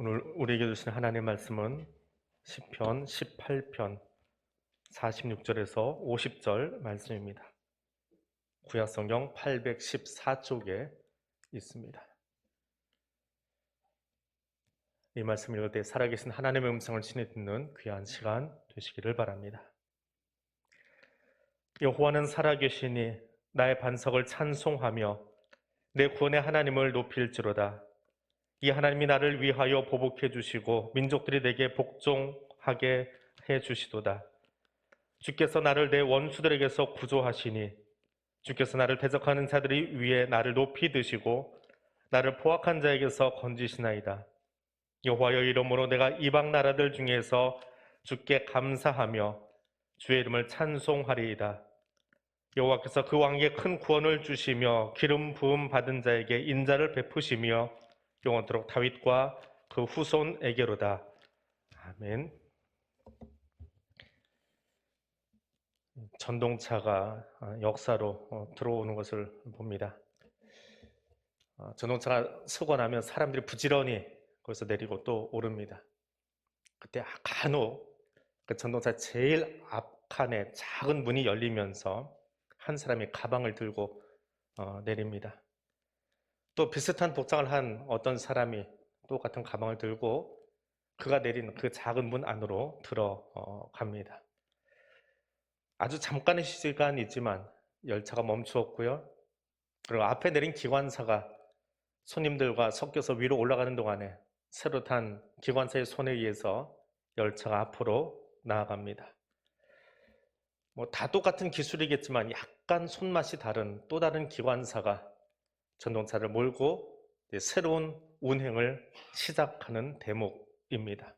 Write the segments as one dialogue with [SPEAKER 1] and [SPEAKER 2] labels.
[SPEAKER 1] 오늘 우리에게 주신 하나님의 말씀은 시편 18편 46절에서 50절 말씀입니다. 구약 성경 814쪽에 있습니다. 이 말씀 읽을 때 살아계신 하나님의 음성을 친히 듣는 귀한 시간 되시기를 바랍니다. 여호와는 살아계시니 나의 반석을 찬송하며 내 구원의 하나님을 높일지로다. 이 하나님이 나를 위하여 보복해 주시고 민족들이 내게 복종하게 해 주시도다. 주께서 나를 내 원수들에게서 구조하시니 주께서 나를 대적하는 자들이 위에 나를 높이 드시고 나를 포악한 자에게서 건지시나이다. 여호와여 이름으로 내가 이방 나라들 중에서 주께 감사하며 주의 이름을 찬송하리이다. 여호와께서 그 왕에게 큰 구원을 주시며 기름 부음 받은 자에게 인자를 베푸시며 영원토록 다윗과 그 후손에게로다. 아멘. 전동차가 역사로 어, 들어오는 것을 봅니다. 어, 전동차가 서고 나면 사람들이 부지런히 거기서 내리고 또 오릅니다. 그때 간혹 그 전동차 제일 앞칸에 작은 문이 열리면서 한 사람이 가방을 들고 어, 내립니다. 또 비슷한 복장을 한 어떤 사람이 똑같은 가방을 들고 그가 내린 그 작은 문 안으로 들어갑니다. 아주 잠깐의 시간이지만 열차가 멈추었고요. 그리고 앞에 내린 기관사가 손님들과 섞여서 위로 올라가는 동안에 새로 탄 기관사의 손에 의해서 열차가 앞으로 나아갑니다. 뭐 다 똑같은 기술이겠지만 약간 손맛이 다른 또 다른 기관사가 전동차를 몰고 새로운 운행을 시작하는 대목입니다.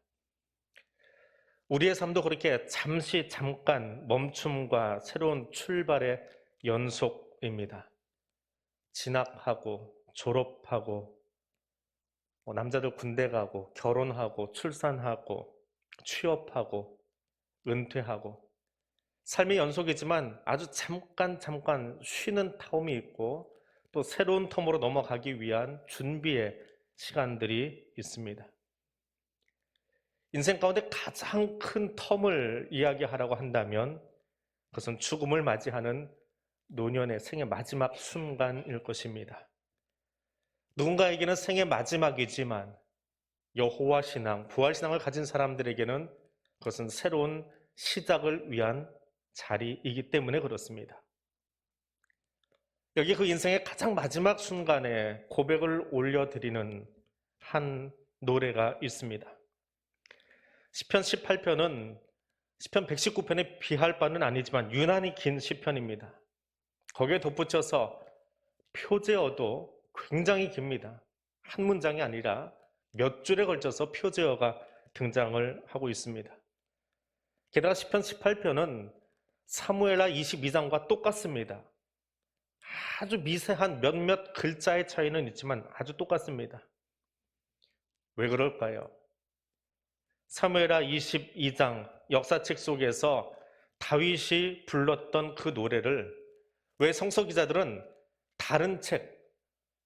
[SPEAKER 1] 우리의 삶도 그렇게 잠시 잠깐 멈춤과 새로운 출발의 연속입니다. 진학하고 졸업하고 뭐 남자들 군대 가고 결혼하고 출산하고 취업하고 은퇴하고 삶의 연속이지만 아주 잠깐 잠깐 쉬는 타움이 있고 또 새로운 텀으로 넘어가기 위한 준비의 시간들이 있습니다. 인생 가운데 가장 큰 텀을 이야기하라고 한다면 그것은 죽음을 맞이하는 노년의 생의 마지막 순간일 것입니다. 누군가에게는 생의 마지막이지만 여호와 신앙, 부활 신앙을 가진 사람들에게는 그것은 새로운 시작을 위한 자리이기 때문에 그렇습니다. 여기 그 인생의 가장 마지막 순간에 고백을 올려드리는 한 노래가 있습니다. 시편 18편은 시편 119편에 비할 바는 아니지만 유난히 긴 시편입니다. 거기에 덧붙여서 표제어도 굉장히 깁니다. 한 문장이 아니라 몇 줄에 걸쳐서 표제어가 등장을 하고 있습니다. 게다가 시편 18편은 사무엘라 22장과 똑같습니다. 아주 미세한 몇몇 글자의 차이는 있지만 아주 똑같습니다. 왜 그럴까요? 사무엘하 22장 역사책 속에서 다윗이 불렀던 그 노래를 왜 성서 기자들은 다른 책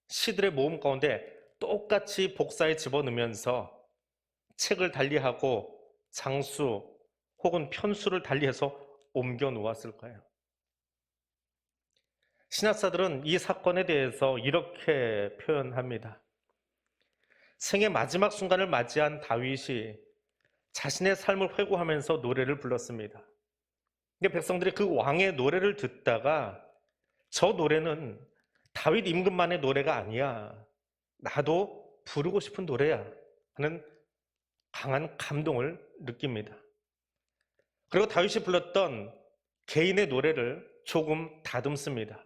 [SPEAKER 1] 시들의 모음 가운데 똑같이 복사해 집어넣으면서 책을 달리하고 장수 혹은 편수를 달리해서 옮겨 놓았을까요? 신학사들은 이 사건에 대해서 이렇게 표현합니다. 생의 마지막 순간을 맞이한 다윗이 자신의 삶을 회고하면서 노래를 불렀습니다. 백성들이 그 왕의 노래를 듣다가 저 노래는 다윗 임금만의 노래가 아니야. 나도 부르고 싶은 노래야. 하는 강한 감동을 느낍니다. 그리고 다윗이 불렀던 개인의 노래를 조금 다듬습니다.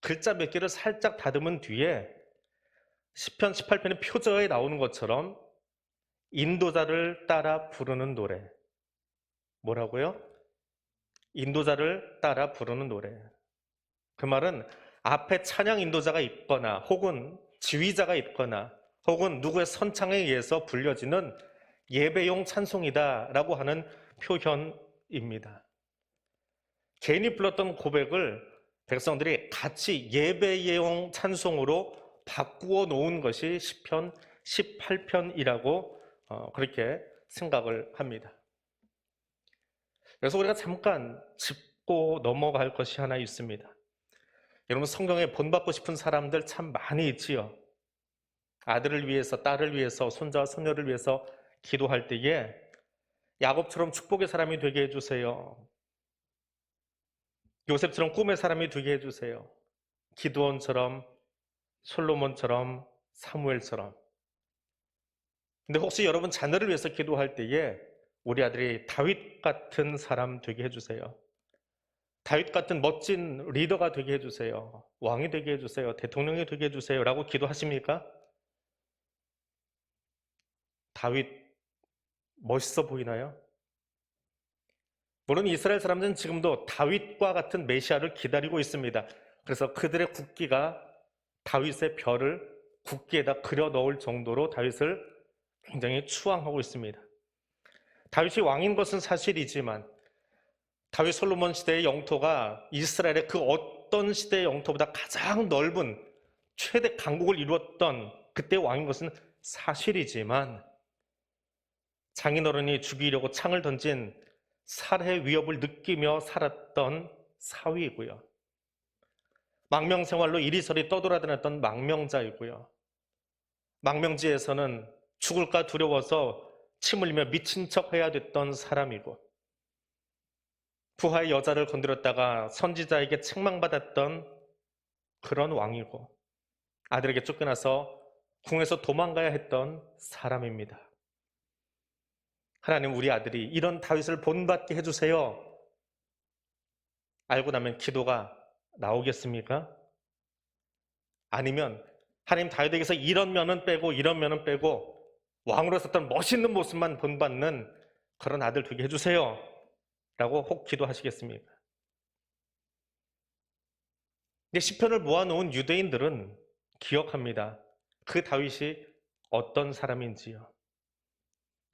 [SPEAKER 1] 글자 몇 개를 살짝 다듬은 뒤에 10편 18편의 표저에 나오는 것처럼 인도자를 따라 부르는 노래. 뭐라고요? 인도자를 따라 부르는 노래. 그 말은 앞에 찬양 인도자가 있거나 혹은 지휘자가 있거나 혹은 누구의 선창에 의해서 불려지는 예배용 찬송이다라고 하는 표현입니다. 개인이 불렀던 고백을 백성들이 같이 예배용 찬송으로 바꾸어 놓은 것이 시편 18편이라고 어, 그렇게 생각을 합니다. 그래서 우리가 잠깐 짚고 넘어갈 것이 하나 있습니다. 여러분 성경에 본받고 싶은 사람들 참 많이 있지요. 아들을 위해서, 딸을 위해서, 손자, 손녀를 위해서 기도할 때에 야곱처럼 축복의 사람이 되게 해주세요. 요셉처럼 꿈의 사람이 되게 해주세요. 기드온처럼, 솔로몬처럼, 사무엘처럼. 근데 혹시 여러분 자녀를 위해서 기도할 때에 우리 아들이 다윗 같은 사람 되게 해주세요. 다윗 같은 멋진 리더가 되게 해주세요. 왕이 되게 해주세요. 대통령이 되게 해주세요. 라고 기도하십니까? 다윗 멋있어 보이나요? 물론 이스라엘 사람들은 지금도 다윗과 같은 메시아를 기다리고 있습니다. 그래서 그들의 국기가 다윗의 별을 국기에다 그려 넣을 정도로 다윗을 굉장히 추앙하고 있습니다. 다윗이 왕인 것은 사실이지만 다윗 솔로몬 시대의 영토가 이스라엘의 그 어떤 시대의 영토보다 가장 넓은 최대 강국을 이루었던 그때 왕인 것은 사실이지만 장인어른이 죽이려고 창을 던진 살해 위협을 느끼며 살았던 사위이고요. 망명 생활로 이리저리 떠돌아다녔던 망명자이고요. 망명지에서는 죽을까 두려워서 침 흘리며 미친 척 해야 됐던 사람이고 부하의 여자를 건드렸다가 선지자에게 책망받았던 그런 왕이고 아들에게 쫓겨나서 궁에서 도망가야 했던 사람입니다. 하나님 우리 아들이 이런 다윗을 본받게 해주세요. 알고 나면 기도가 나오겠습니까? 아니면 하나님 다윗에게서 이런 면은 빼고 이런 면은 빼고 왕으로 섰던 멋있는 모습만 본받는 그런 아들 되게 해주세요. 라고 혹 기도하시겠습니까? 근데 시편을 모아놓은 유대인들은 기억합니다. 그 다윗이 어떤 사람인지요.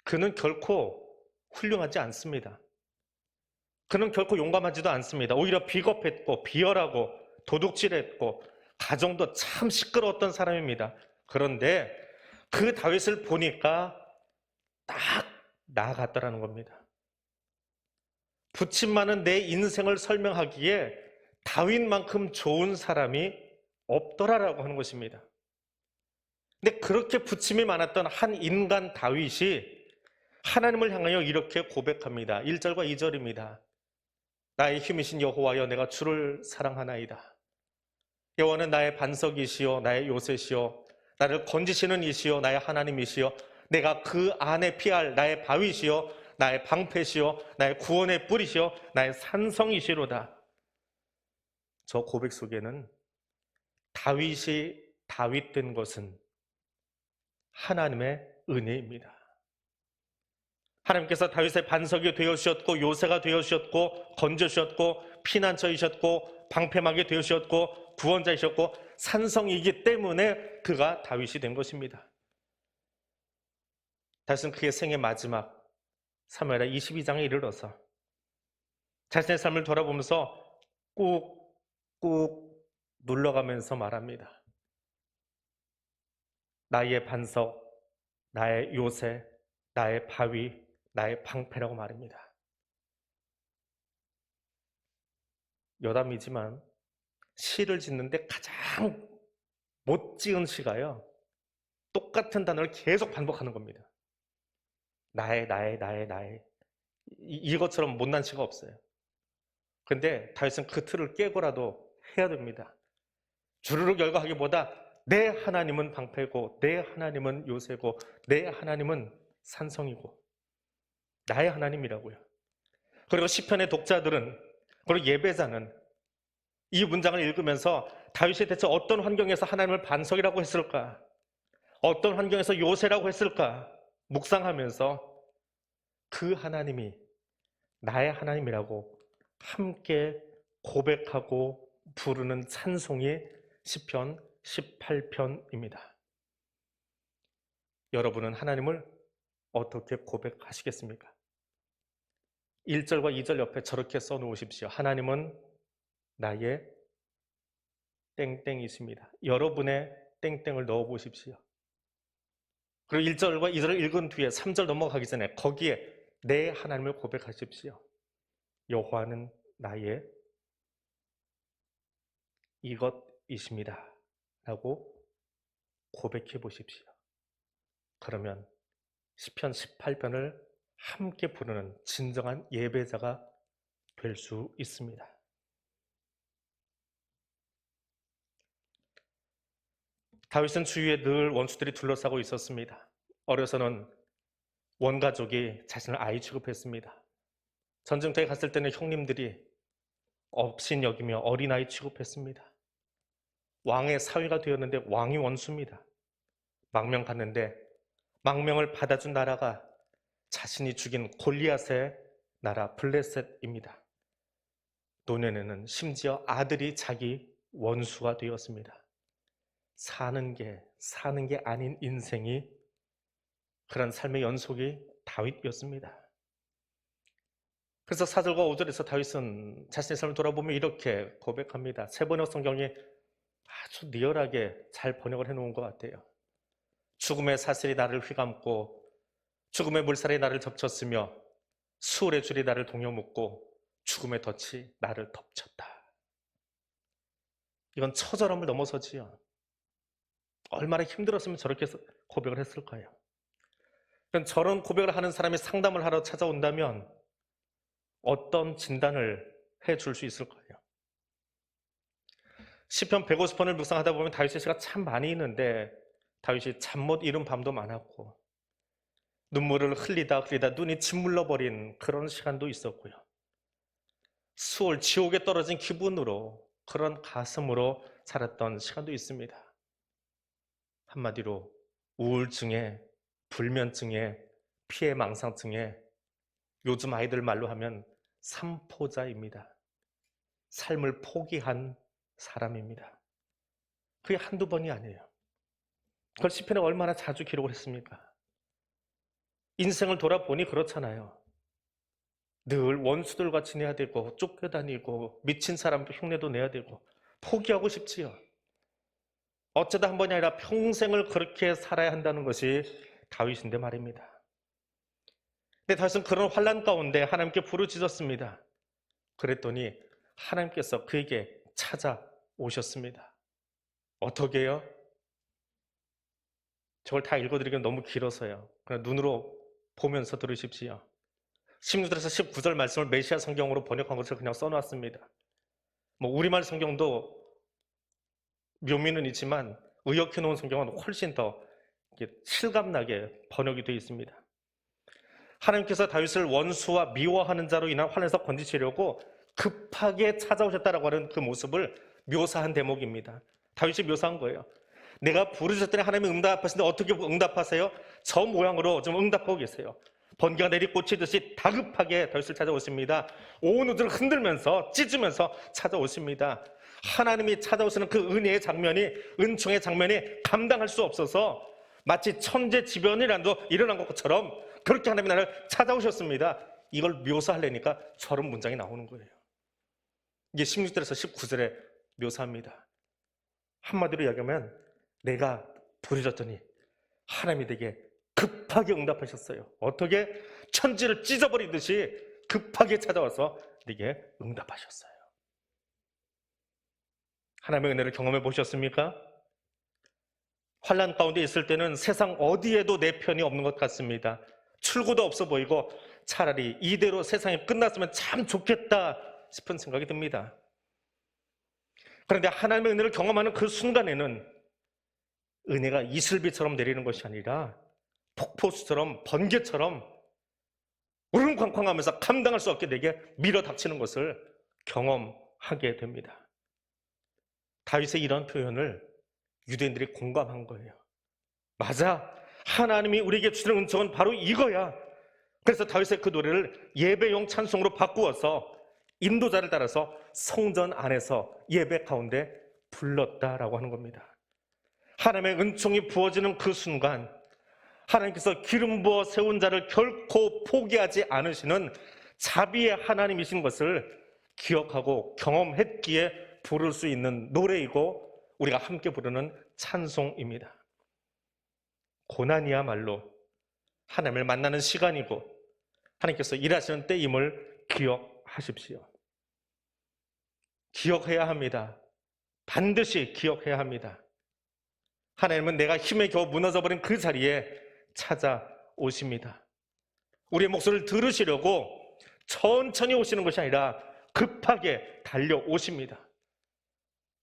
[SPEAKER 1] 그는 결코 훌륭하지 않습니다. 그는 결코 용감하지도 않습니다. 오히려 비겁했고 비열하고 도둑질했고 가정도 참 시끄러웠던 사람입니다. 그런데 그 다윗을 보니까 딱 나아갔더라는 겁니다. 부친만은 내 인생을 설명하기에 다윗만큼 좋은 사람이 없더라라고 하는 것입니다. 근데 그렇게 부침이 많았던 한 인간 다윗이 하나님을 향하여 이렇게 고백합니다. 1절과 2절입니다. 나의 힘이신 여호와여 내가 주를 사랑하나이다. 여호와는 나의 반석이시요 나의 요새시요 나를 건지시는 이시요 나의 하나님이시요 내가 그 안에 피할 나의 바위시요 나의 방패시요 나의 구원의 뿌리시요 나의 산성이시로다. 저 고백 속에는 다윗이 다윗 된 것은 하나님의 은혜입니다. 하나님께서 다윗의 반석이 되어 주셨고 요새가 되어 주셨고 건져 주셨고 피난처이셨고 방패막이 되어 주셨고 구원자이셨고 산성이기 때문에 그가 다윗이 된 것입니다. 다윗은 그의 생의 마지막 사무엘하 22장에 이르러서 자신의 삶을 돌아보면서 꾹꾹 눌러가면서 말합니다. 나의 반석, 나의 요새, 나의 바위, 나의 방패라고 말입니다. 여담이지만 시를 짓는데 가장 못 지은 시가요. 똑같은 단어를 계속 반복하는 겁니다. 나의, 나의, 나의, 나의. 이- 이것처럼 못난 시가 없어요. 근데 다윗은 그 틀을 깨고라도 해야 됩니다. 주르륵 열거하기보다 내 하나님은 방패고, 내 하나님은 요새고, 내 하나님은 산성이고, 나의 하나님이라고요. 그리고 시편의 독자들은, 그리고 예배자는 이 문장을 읽으면서 다윗이 대체 어떤 환경에서 하나님을 반석이라고 했을까? 어떤 환경에서 요새라고 했을까? 묵상하면서 그 하나님이 나의 하나님이라고 함께 고백하고 부르는 찬송이 시편 18편입니다. 여러분은 하나님을 어떻게 고백하시겠습니까? 1절과 2절 옆에 저렇게 써 놓으십시오. 하나님은 나의 땡땡이십니다. 여러분의 땡땡을 넣어 보십시오. 그리고 1절과 2절을 읽은 뒤에 3절 넘어가기 전에 거기에 내 하나님을 고백하십시오. 여호와는 나의 이것이십니다. 라고 고백해 보십시오. 그러면 시편 18편을 함께 부르는 진정한 예배자가 될 수 있습니다. 다윗은 주위에 늘 원수들이 둘러싸고 있었습니다. 어려서는 원가족이 자신을 아이 취급했습니다. 전쟁터에 갔을 때는 형님들이 업신 여기며 어린아이 취급했습니다. 왕의 사위가 되었는데 왕이 원수입니다. 망명 갔는데 망명을 받아준 나라가 자신이 죽인 골리앗의 나라 블레셋입니다. 노년에는 심지어 아들이 자기 원수가 되었습니다. 사는 게 사는 게 아닌 인생이 그런 삶의 연속이 다윗이었습니다. 그래서 4절과 5절에서 다윗은 자신의 삶을 돌아보며 이렇게 고백합니다. 세 번역 성경이 아주 리얼하게 잘 번역을 해놓은 것 같아요. 죽음의 사슬이 나를 휘감고 죽음의 물살이 나를 덮쳤으며 수월의 줄이 나를 동여묶고 죽음의 덫이 나를 덮쳤다. 이건 처절함을 넘어서지요. 얼마나 힘들었으면 저렇게 고백을 했을까요? 저런 고백을 하는 사람이 상담을 하러 찾아온다면 어떤 진단을 해줄 수 있을까요? 시편 150편을 묵상하다 보면 다윗의 시가 참 많이 있는데 다윗이 잠 못 이룬 밤도 많았고 눈물을 흘리다 흘리다 눈이 짓물러 버린 그런 시간도 있었고요. 수월 지옥에 떨어진 기분으로 그런 가슴으로 살았던 시간도 있습니다. 한마디로 우울증에 불면증에 피해 망상증에 요즘 아이들 말로 하면 삼포자입니다. 삶을 포기한 사람입니다. 그게 한두 번이 아니에요. 그걸 시편에 얼마나 자주 기록을 했습니까? 인생을 돌아보니 그렇잖아요. 늘 원수들과 지내야 되고 쫓겨다니고 미친 사람 흉내도 내야 되고 포기하고 싶지요. 어쩌다 한 번이 아니라 평생을 그렇게 살아야 한다는 것이 다윗인데 말입니다. 근데 다윗은 그런 환란 가운데 하나님께 부르짖었습니다. 그랬더니 하나님께서 그에게 찾아오셨습니다. 어떻게요? 저걸 다 읽어드리기는 너무 길어서요. 그냥 눈으로 보면서 들으십시오. 16절에서 19절 말씀을 메시아 성경으로 번역한 것을 그냥 써놨습니다. 뭐 우리말 성경도 묘미는 있지만 의역해 놓은 성경은 훨씬 더 실감나게 번역이 되어 있습니다. 하나님께서 다윗을 원수와 미워하는 자로 인한 환에서 건지시려고 급하게 찾아오셨다라고 하는 그 모습을 묘사한 대목입니다. 다윗이 묘사한 거예요. 내가 부르셨더니 하나님이 응답하시는데 어떻게 응답하세요? 저 모양으로 좀 응답하고 계세요. 번개가 내리꽂히듯이 다급하게 다윗을 찾아오십니다. 온 우주를 흔들면서 찢으면서 찾아오십니다. 하나님이 찾아오시는 그 은혜의 장면이 은총의 장면이 감당할 수 없어서 마치 천재지변이라도 일어난 것처럼 그렇게 하나님이 나를 찾아오셨습니다. 이걸 묘사하려니까 저런 문장이 나오는 거예요. 이게 16절에서 19절에 묘사합니다. 한마디로 이야기하면 내가 부르셨더니 하나님이 되게 급하게 응답하셨어요. 어떻게 천지를 찢어버리듯이 급하게 찾아와서 네게 응답하셨어요. 하나님의 은혜를 경험해 보셨습니까? 환란 가운데 있을 때는 세상 어디에도 내 편이 없는 것 같습니다. 출구도 없어 보이고 차라리 이대로 세상이 끝났으면 참 좋겠다 싶은 생각이 듭니다. 그런데 하나님의 은혜를 경험하는 그 순간에는 은혜가 이슬비처럼 내리는 것이 아니라 폭포수처럼 번개처럼 우릉쾅쾅하면서 감당할 수 없게 내게 밀어닥치는 것을 경험하게 됩니다. 다윗의 이런 표현을 유대인들이 공감한 거예요. 맞아. 하나님이 우리에게 주시는 은총은 바로 이거야. 그래서 다윗의 그 노래를 예배용 찬송으로 바꾸어서 인도자를 따라서 성전 안에서 예배 가운데 불렀다라고 하는 겁니다. 하나님의 은총이 부어지는 그 순간 하나님께서 기름 부어 세운 자를 결코 포기하지 않으시는 자비의 하나님이신 것을 기억하고 경험했기에 부를 수 있는 노래이고 우리가 함께 부르는 찬송입니다. 고난이야말로 하나님을 만나는 시간이고 하나님께서 일하시는 때임을 기억하십시오. 기억해야 합니다. 반드시 기억해야 합니다. 하나님은 내가 힘에 겨우 무너져버린 그 자리에 찾아오십니다. 우리의 목소리를 들으시려고 천천히 오시는 것이 아니라 급하게 달려오십니다.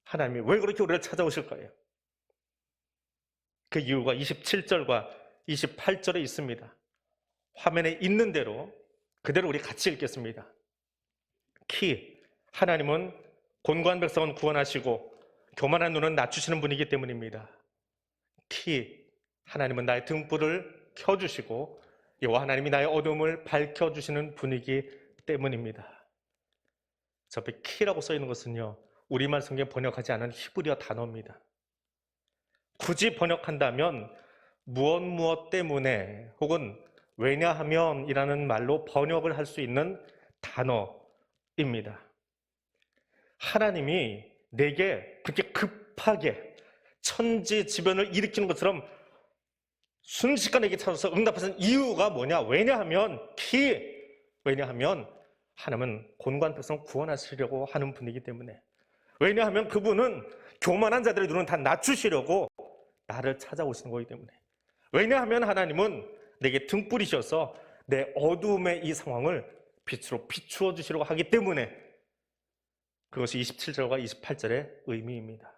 [SPEAKER 1] 하나님이 왜 그렇게 우리를 찾아오실까요? 그 이유가 27절과 28절에 있습니다. 화면에 있는 대로 그대로 우리 같이 읽겠습니다. 키, 하나님은 곤고한 백성은 구원하시고 교만한 눈은 낮추시는 분이기 때문입니다. 키, 하나님은 나의 등불을 켜주시고 여호와 하나님이 나의 어둠을 밝혀주시는 분이기 때문입니다. 저 앞에 키라고 써 있는 것은요, 우리말 성경 번역하지 않은 히브리어 단어입니다. 굳이 번역한다면 무엇 무엇 때문에 혹은 왜냐하면이라는 말로 번역을 할 수 있는 단어입니다. 하나님이 내게 그렇게 급하게 천지지변을 일으키는 것처럼 순식간에 게 찾아서 응답하신 이유가 뭐냐? 왜냐하면 키 왜냐하면 하나님은 곤고한 백성 구원하시려고 하는 분이기 때문에 왜냐하면 그분은 교만한 자들의 눈은 다 낮추시려고 나를 찾아오시는 거기 때문에 왜냐하면 하나님은 내게 등불이셔서 내 어두움의 이 상황을 빛으로 비추어 주시려고 하기 때문에 그것이 27절과 28절의 의미입니다.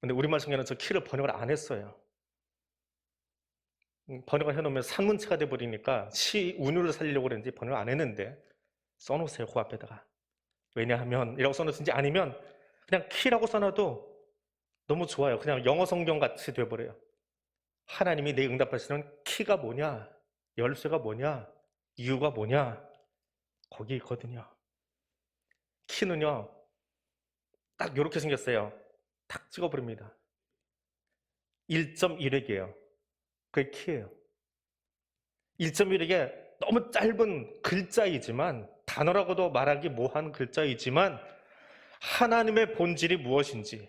[SPEAKER 1] 근데 우리말 성경은 저 키를 번역을 안 했어요. 음, 번역을 해놓으면 산문체가 돼버리니까 시 운율을 살리려고 그랬는지 번역을 안 했는데 써놓으세요 그 앞에다가. 왜냐하면 이라고 써놓든지 아니면 그냥 키라고 써놔도 너무 좋아요. 그냥 영어 성경 같이 돼버려요. 하나님이 내 응답하시는 키가 뭐냐 열쇠가 뭐냐 이유가 뭐냐 거기 있거든요. 키는요 딱 이렇게 생겼어요. 탁 찍어버립니다. 1.1핵이에요 그게 키예요. 1.1에게 너무 짧은 글자이지만 단어라고도 말하기 뭐한 글자이지만 하나님의 본질이 무엇인지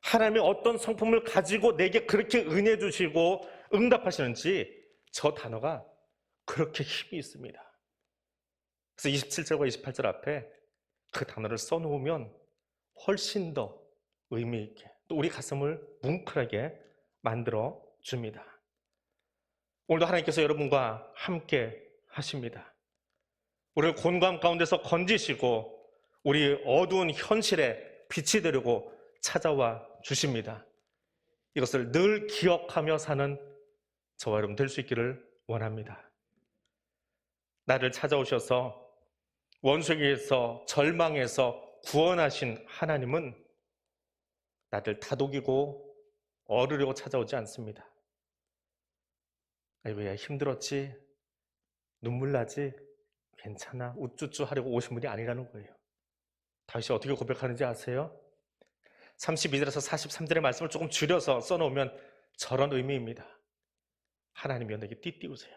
[SPEAKER 1] 하나님이 어떤 성품을 가지고 내게 그렇게 은혜 주시고 응답하시는지 저 단어가 그렇게 힘이 있습니다. 그래서 27절과 28절 앞에 그 단어를 써놓으면 훨씬 더 의미 있게 또 우리 가슴을 뭉클하게 만들어 줍니다. 오늘도 하나님께서 여러분과 함께 하십니다. 우리를 곤감 가운데서 건지시고 우리 어두운 현실에 빛이 되려고 찾아와 주십니다. 이것을 늘 기억하며 사는 저와 여러분 될 수 있기를 원합니다. 나를 찾아오셔서 원수에게서 절망에서 구원하신 하나님은 나를 다독이고 어르려고 찾아오지 않습니다. 아이고야 힘들었지 눈물 나지 괜찮아 우쭈쭈 하려고 오신 분이 아니라는 거예요. 다시 어떻게 고백하는지 아세요? 32절에서 43절의 말씀을 조금 줄여서 써놓으면 저런 의미입니다. 하나님이 너에게 띠띠우세요.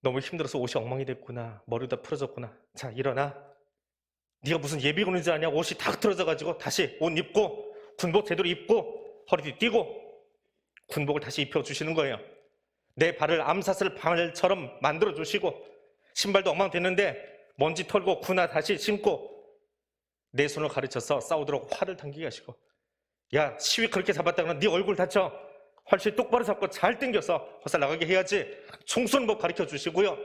[SPEAKER 1] 너무 힘들어서 옷이 엉망이 됐구나. 머리도 풀어졌구나. 자 일어나. 네가 무슨 예비군인지 아냐? 옷이 탁 틀어져가지고 다시 옷 입고 군복 제대로 입고 허리띠 띠고 군복을 다시 입혀주시는 거예요. 내 발을 암사슬 방울처럼 만들어 주시고 신발도 엉망됐는데 먼지 털고 구나 다시 신고 내 손을 가르쳐서 싸우도록 활을 당기게 하시고 야 시위 그렇게 잡았다가는 네 얼굴 다쳐. 활시 똑바로 잡고 잘 당겨서 화살 나가게 해야지. 총선법 가르쳐 주시고요.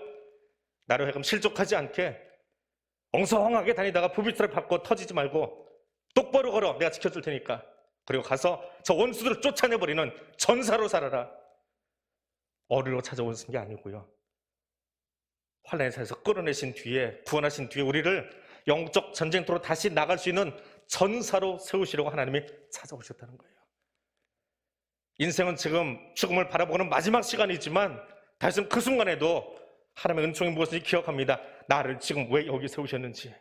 [SPEAKER 1] 나를 하여금 실족하지 않게 엉성하게 다니다가 부비스를 받고 터지지 말고 똑바로 걸어. 내가 지켜줄 테니까. 그리고 가서 저 원수들을 쫓아내버리는 전사로 살아라 어리로 찾아온 게 아니고요. 환란의 사에서 끌어내신 뒤에 구원하신 뒤에 우리를 영적 전쟁터로 다시 나갈 수 있는 전사로 세우시려고 하나님이 찾아오셨다는 거예요. 인생은 지금 죽음을 바라보는 마지막 시간이지만 다시 그 순간에도 하나님의 은총이 무엇인지 기억합니다. 나를 지금 왜 여기 세우셨는지.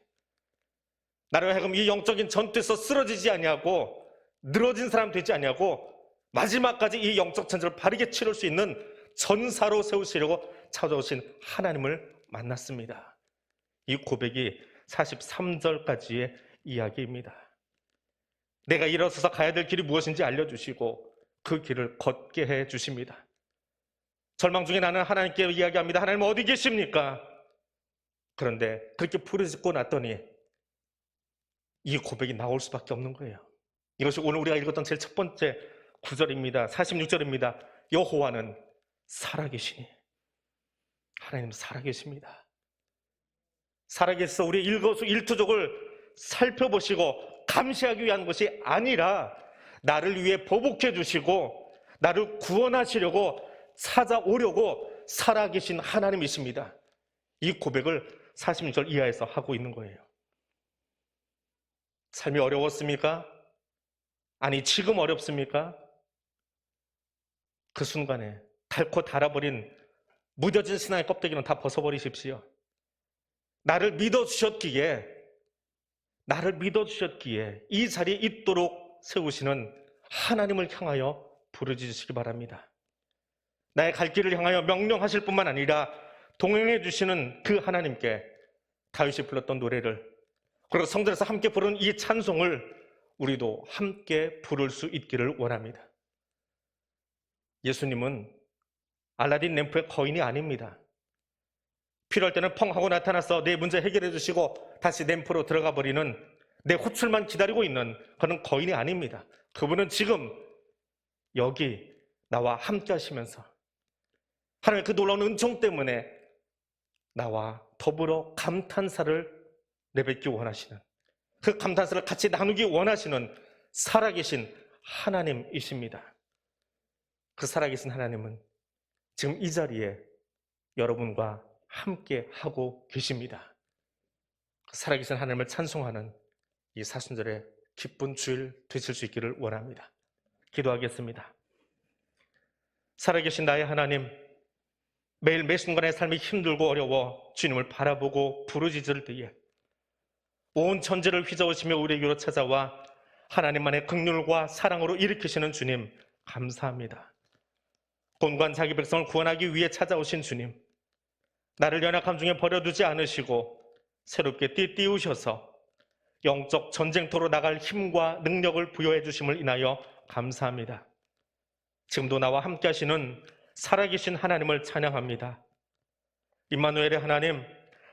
[SPEAKER 1] 나를 하여금 이 영적인 전투에서 쓰러지지 아니하고 늘어진 사람 되지 아니하고 마지막까지 이 영적 전쟁을 바르게 치를 수 있는 전사로 세우시려고 찾아오신 하나님을 만났습니다. 이 고백이 43절까지의 이야기입니다. 내가 일어서서 가야 될 길이 무엇인지 알려주시고 그 길을 걷게 해 주십니다. 절망 중에 나는 하나님께 이야기합니다. 하나님 어디 계십니까? 그런데 그렇게 부르짖고 났더니 이 고백이 나올 수밖에 없는 거예요. 이것이 오늘 우리가 읽었던 제일 첫 번째 구절입니다. 46절입니다. 여호와는 살아계시니 하나님 살아계십니다. 살아계셔서 우리 일거수 일투족을 살펴보시고 감시하기 위한 것이 아니라 나를 위해 보복해 주시고 나를 구원하시려고 찾아오려고 살아계신 하나님이십니다. 이 고백을 46절 이하에서 하고 있는 거예요. 삶이 어려웠습니까? 아니, 지금 어렵습니까? 그 순간에 닳고 닳아버린 무뎌진 신앙의 껍데기는 다 벗어버리십시오. 나를 믿어주셨기에, 나를 믿어주셨기에 이 자리에 있도록 세우시는 하나님을 향하여 부르짖으시기 바랍니다. 나의 갈 길을 향하여 명령하실 뿐만 아니라 동행해 주시는 그 하나님께 다윗이 불렀던 노래를 그리고 성전에서 함께 부르는 이 찬송을 우리도 함께 부를 수 있기를 원합니다. 예수님은 알라딘 램프의 거인이 아닙니다. 필요할 때는 펑 하고 나타나서 내 문제 해결해 주시고 다시 램프로 들어가 버리는 내 호출만 기다리고 있는 그런 거인이 아닙니다. 그분은 지금 여기 나와 함께 하시면서 하나님의 그 놀라운 은총 때문에 나와 더불어 감탄사를 내뱉기 원하시는 그 감탄사를 같이 나누기 원하시는 살아계신 하나님이십니다. 그 살아계신 하나님은 지금 이 자리에 여러분과 함께 하고 계십니다. 그 살아계신 하나님을 찬송하는 이 사순절의 기쁜 주일 되실 수 있기를 원합니다. 기도하겠습니다. 살아계신 나의 하나님, 매일 매 순간의 삶이 힘들고 어려워 주님을 바라보고 부르짖을 때에 온 천지를 휘저으시며 우리에게로 찾아와 하나님만의 극률과 사랑으로 일으키시는 주님 감사합니다. 본관 자기 백성을 구원하기 위해 찾아오신 주님 나를 연약함 중에 버려두지 않으시고 새롭게 띠띠우셔서 영적 전쟁터로 나갈 힘과 능력을 부여해 주심을 인하여 감사합니다. 지금도 나와 함께 하시는 살아계신 하나님을 찬양합니다. 임마누엘의 하나님,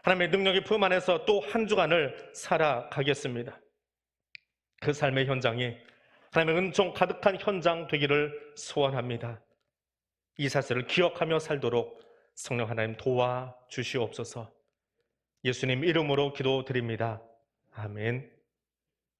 [SPEAKER 1] 하나님의 능력의 품 안에서 또 한 주간을 살아가겠습니다. 그 삶의 현장이 하나님의 은총 가득한 현장 되기를 소원합니다. 이 사실을 기억하며 살도록 성령 하나님 도와 주시옵소서. 예수님 이름으로 기도드립니다. 아멘.